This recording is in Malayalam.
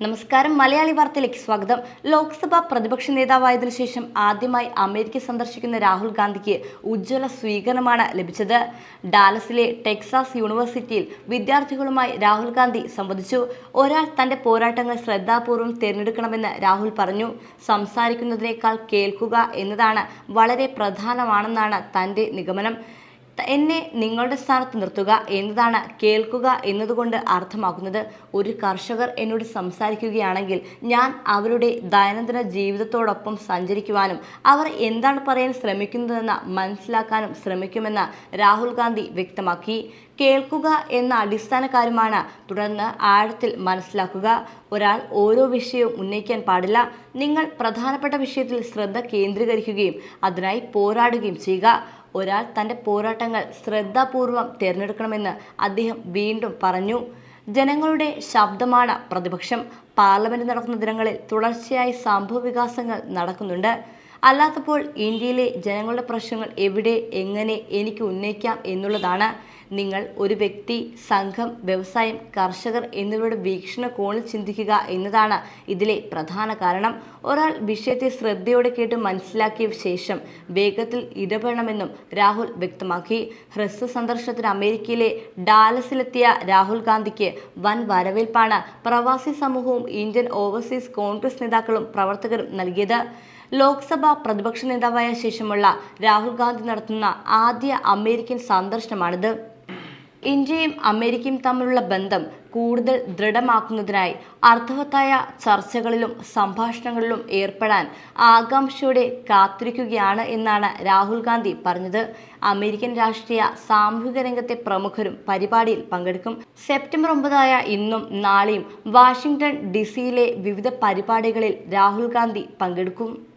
നമസ്കാരം. മലയാളി വാർത്തയിലേക്ക് സ്വാഗതം. ലോക്സഭാ പ്രതിപക്ഷ നേതാവായതിനു ശേഷം ആദ്യമായി അമേരിക്ക സന്ദർശിക്കുന്ന രാഹുൽ ഗാന്ധിക്ക് ഉജ്ജ്വല സ്വീകരണമാണ് ലഭിച്ചത്. ഡാലസിലെ ടെക്സാസ് യൂണിവേഴ്സിറ്റിയിൽ വിദ്യാർത്ഥികളുമായി രാഹുൽ ഗാന്ധി സംവദിച്ചു. ഒരാൾ തന്റെ പോരാട്ടങ്ങൾ ശ്രദ്ധാപൂർവം തിരഞ്ഞെടുക്കണമെന്ന് രാഹുൽ പറഞ്ഞു. സംസാരിക്കുന്നതിനേക്കാൾ കേൾക്കുക എന്നതാണ് വളരെ പ്രധാനമാണെന്നാണ് തന്റെ നിഗമനം. എന്നെ നിങ്ങളുടെ സ്ഥാനത്ത് നിർത്തുക എന്നതാണ് കേൾക്കുക എന്നതുകൊണ്ട് അർത്ഥമാക്കുന്നത്. ഒരു കർഷകർ എന്നോട് സംസാരിക്കുകയാണെങ്കിൽ ഞാൻ അവരുടെ ദൈനംദിന ജീവിതത്തോടൊപ്പം സഞ്ചരിക്കുവാനും അവർ എന്താണ് പറയാൻ ശ്രമിക്കുന്നതെന്ന് മനസ്സിലാക്കാനും ശ്രമിക്കുമെന്ന് രാഹുൽ ഗാന്ധി വ്യക്തമാക്കി. കേൾക്കുക എന്ന അടിസ്ഥാന കാര്യമാണ് തുടർന്ന് ആഴത്തിൽ മനസ്സിലാക്കുക. ഒരാൾ ഓരോ വിഷയവും ഉന്നയിക്കാൻ പാടില്ല. നിങ്ങൾ പ്രധാനപ്പെട്ട വിഷയത്തിൽ ശ്രദ്ധ കേന്ദ്രീകരിക്കുകയും അതിനായി പോരാടുകയും ചെയ്യുക. ഒരാൾ തന്റെ പോരാട്ടങ്ങൾ ശ്രദ്ധാപൂർവം തിരഞ്ഞെടുക്കണമെന്ന് അദ്ദേഹം വീണ്ടും പറഞ്ഞു. ജനങ്ങളുടെ ശബ്ദമാണ് പ്രതിപക്ഷം. പാർലമെന്റ് നടക്കുന്ന ദിനങ്ങളിൽ തുടർച്ചയായി സംഭവ നടക്കുന്നുണ്ട്. അല്ലാത്തപ്പോൾ ഇന്ത്യയിലെ ജനങ്ങളുടെ പ്രശ്നങ്ങൾ എവിടെ എങ്ങനെ എനിക്ക് ഉന്നയിക്കാം എന്നുള്ളതാണ് നിങ്ങൾ ഒരു വ്യക്തി സംഘം വ്യവസായം കർഷകർ എന്നിവരുടെ വീക്ഷണകോണിൽ ചിന്തിക്കുക എന്നതാണ് ഇതിലെ പ്രധാന കാരണം. ഒരാൾ വിഷയത്തെ ശ്രദ്ധയോടെ കേട്ട് മനസ്സിലാക്കിയ ശേഷം വേഗത്തിൽ ഇടപെടണമെന്നും രാഹുൽ വ്യക്തമാക്കി. ഹ്രസ്വ സന്ദർശനത്തിന് അമേരിക്കയിലെ ഡാലസിലെത്തിയ രാഹുൽ ഗാന്ധിക്ക് വൻ വരവേൽപ്പാണ് പ്രവാസി സമൂഹവും ഇന്ത്യൻ ഓവർസീസ് കോൺഗ്രസ് നേതാക്കളും പ്രവർത്തകരും നൽകിയത്. ലോക്സഭാ പ്രതിപക്ഷ നേതാവായ ശേഷമുള്ള രാഹുൽ ഗാന്ധി നടത്തുന്ന ആദ്യ അമേരിക്കൻ സന്ദർശനമാണിത്. ഇന്ത്യയും അമേരിക്കയും തമ്മിലുള്ള ബന്ധം കൂടുതൽ ദൃഢമാക്കുന്നതിനായി അർത്ഥവത്തായ ചർച്ചകളിലും സംഭാഷണങ്ങളിലും ഏർപ്പെടാൻ ആകാംക്ഷയോടെ കാത്തിരിക്കുകയാണ് എന്നാണ് രാഹുൽ ഗാന്ധി പറഞ്ഞത്. അമേരിക്കൻ രാഷ്ട്രീയ സാമൂഹിക രംഗത്തെ പ്രമുഖരും പരിപാടിയിൽ പങ്കെടുക്കും. സെപ്റ്റംബർ ഒമ്പതായ ഇന്നും നാളെയും വാഷിംഗ്ടൺ ഡിസിയിലെ വിവിധ പരിപാടികളിൽ രാഹുൽ ഗാന്ധി പങ്കെടുക്കും.